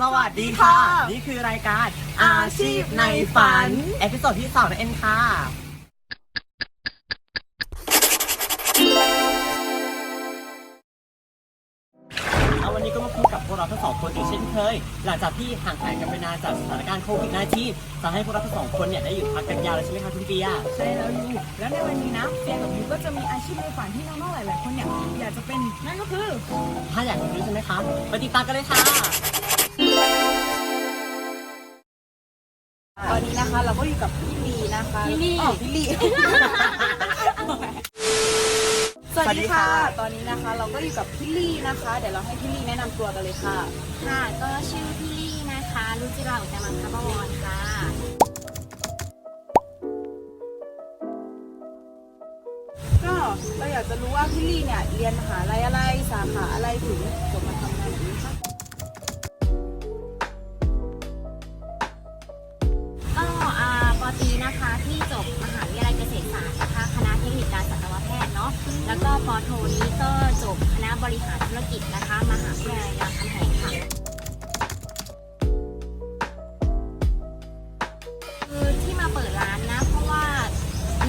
สวัสดีค่ะสวัสดีค่ะ นี่คือรายการอาชีพในฝัน เอพิโซดที่สองนะเอ็นค่ะ เอาวันนี้ก็มาพบกับพวกเราทั้งสองคนอีกเช่นเคย หลังจากที่ห่างหายกันไปนานจากสถานการณ์โควิด -19 ทำให้พวกเราทั้งสองคนเนี่ยได้หยุดพักกันยาวเลยใช่ไหมคะคุณเปียใช่แล้วยูแล้วในวันนี้นะเฟียกับยูก็จะมีอาชีพในฝันที่น้องๆหลายๆคนเนี่ยอยากจะเป็นนั่นก็คือ ถ้าอยากรู้ใช่ไหมคะ ไปติดตามกันเลยค่ะ เราก็อยู่กับพี่ลีนะคะพี่ลี่ อ๋อพี่ลี สวัสดีค่ะ ตอนนี้นะคะเราก็อยู่กับพี่ลี่นะคะ เดี๋ยวเราให้พี่ลี่แนะนำตัวกันเลยค่ะ ค่ะ ก็ชื่อพี่ลี่นะคะรุจิราอุตตมังคบวรค่ะ ก็เราอยากจะรู้ว่าพี่ลี่เนี่ยเรียนมหาลัยอะไรสาขาอะไรถึงจบมาทำงานแบบนี้คะ ที่จบมหาวิทยาลัยเกษตรศาสตร์นะคะคณะเทคนิคการสัตวแพทย์เนาะแล้วก็ปอโทนี้ก็จบคณะบริหารธุรกิจนะคะ มหาวิทยาลัยรามคำแหงค่ะคือที่มาเปิดร้านนะ เพราะว่า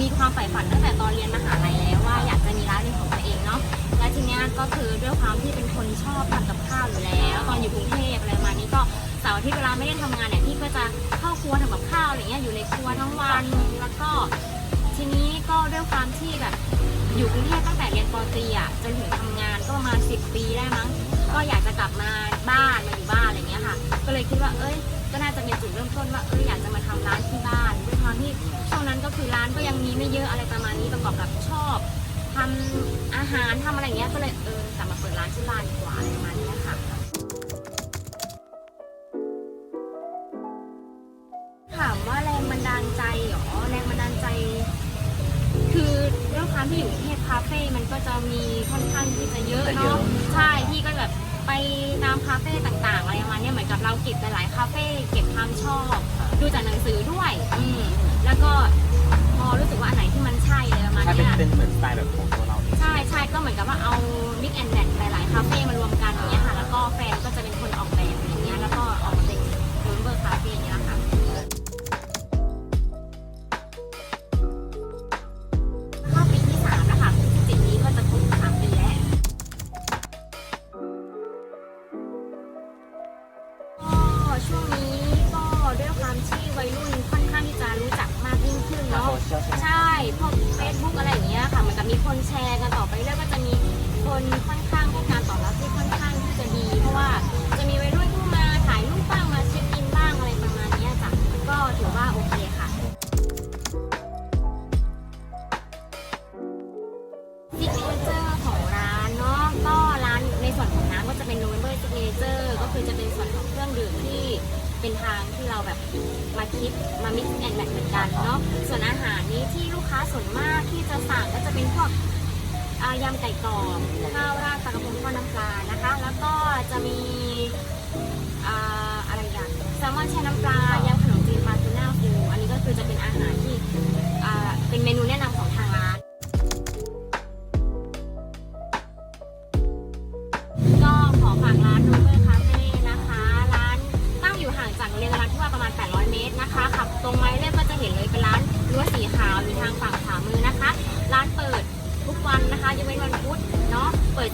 มีความใฝ่ฝันตั้งแต่ตอนเรียนมหาลัยแล้วว่าอยากจะมีร้านเป็นของตัวเองเนาะและทีนี้ก็คือด้วยความที่เป็นคนชอบทำกับข้าวอยู่แล้ว ตอนอยู่กรุงเทพอะไรประมาณนี้ก็าร์อาที่เวลาไม่ได้ทำงานเนี่ยพี่ก็จะเข้าครัวทำกับข้าวอะไรเงี้ยอยู่ในครัวทั้งวันแล้วก็ ทีนี้ก็ด้วยความที่แบบอยู่กรุงเทพตั้งแต่เรียนปตรีอะจนถึงทำงานก็ประมาณ10 ปีได้มั้ง ก็อยากจะกลับมาบ้านมาอยู่บ้านอะไรเงี้ยค่ะ ก็เลยคิดว่าเอ้ย ก็น่าจะเป็นจุดเริ่มต้นว่าเอออยากจะมาทำร้านที่บ้านด้วยความที่ช่วงนั้นก็คือร้านก็ยังมีไม่เยอะอะไรประมาณนี้ประกอบกับชอบทำอาหารทำอะไรเงี้ยก็เลยเออกลับมาเปิดร้านที่บ้านดีกว่าอะไรประมาณนี้ หรอแรงบันดาลใจ คือด้วยความที่อยู่กรุงเทพคาเฟ่มันก็จะมีค่อนข้างที่จะเยอะจะเยอะเนาะใช่พี่ก็แบบไปตามคาเฟ่ต่างๆ อะไรประมาณเนี้ยเหมือนกับเราเก็บหลายๆคาเฟ่เก็บความชอบ ดูจากหนังสือด้วย อืมแล้วก็พอรู้สึกว่าอันไหนที่มันใช่อะไรประมาณถ้าเป็นเนี้ยเป็นเหมือนสไตล์แบบของตัวเราเองใช่ใช่ก็เหมือนกับว่าเอา mix and match หลายๆคาเฟ่มารวมกัน ช่วงนี้ก็ด้วยความที่วัยรุ่นค่อนข้างที่จะรู้จักมากยิ่งขึ้นโซเนาะเชียลใช่ไหมใช่พวกเฟซบุ๊กอะไรอย่างเงี้ยค่ะเหมือนกับมีคนแชร์กันต่อไปเรื่อยก็จะมีคนค่อนข้างให้การตอบรับที่ค่อนข้างที่จะดี เพราะว่าจะมีวัยรุ่นที่มาถ่ายรูปบ้างมาเช็คอินบ้างอะไรประมาณเนี้ยจ้ะก็ถือว่าโอเคค่ะซิกเนเจอร์ของร้านเนาะก็ร้านในส่วนของน้ำก็จะเป็น November Signature ก็คือจะเป็นส่วนของเครื่องดื่มที่เป็นทางที่เราแบบมาคิดมา mix and match เหมือนกันเนาะส่วนอาหารนี้ที่ลูกค้าส่วนมากที่จะสั่งก็จะเป็นพวกยำไก่กรอบข้าวราดปลากระพงทอดน้ำปลานะคะ แล้วก็จะมีอ่าอะไรอย่างแซลมอนแช่น้ำปลายำขนมจีนปลาทูน่าฟูอันนี้ก็คือจะเป็นอาหารที่เป็นเมนูแนะนำของทางร้าน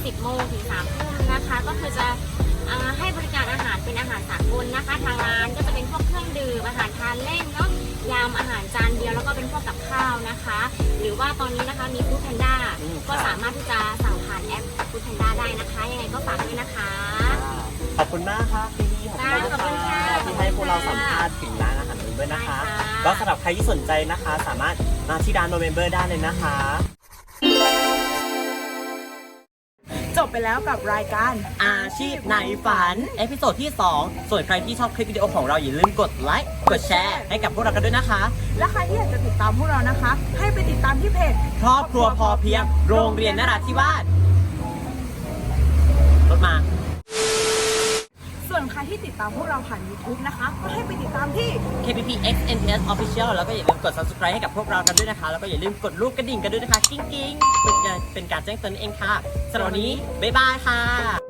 10 โมงถึง3ทุ่มนะคะ ก็คือจะอ่าให้บริการอาหารเป็นอาหารสากลนะคะ ทางร้านก็จะเป็นพวกเครื่องดื่มอาหารทานเล่นเนาะยำอาหารจานเดียวแล้วก็เป็นพวกกับข้าวนะคะ หรือว่าตอนนี้นะคะมีฟู้ดแพนด้าอืมก็สามารถที่จะสั่งผ่านแอปฟู้ดแพนด้าได้นะคะ ยังไงก็ฝากด้วยนะคะขอบคุณมากค่ะพี่ลี่ขอบคุณมากขอบคุณค่ะค่ะที่ให้พวกเราสัมภาษณ์ถึงร้านอาหารนี้ด้วยนะคะได้ค่ะก็สำหรับใครที่สนใจนะคะ สามารถมาที่ร้านโนเวมเบอร์ได้เลยนะคะ บไปแล้วกับรายการอาชีพในฝัน เอพิโซดที่ 2 ส่วนใครที่ชอบคลิปวิดีโอของเราอย่าลืมกดไลค์ กดแชร์ ให้กับพวกเรากันด้วยนะคะ และใครที่อยากจะติดตามพวกเรานะคะ ให้ไปติดตามที่เพจครอบครัวพอเพียง โรงเรียนนราธิวาสรถมา ส่วนใครที่ติดตามพวกเราผ่าน YouTube นะคะ ก็ให้ไปติดตามที่ KPP X NTS Official แล้วก็อย่าลืมกด subscribe ให้กับพวกเรากันด้วยนะคะ แล้วก็อย่าลืมกดรูปกระดิ่งกันด้วยนะคะ กิ้งกิ้งเป็นการเป็นการแจ้งเตือนนั่นเองค่ะสำหรับวันนี้บ๊ายบายค่ะ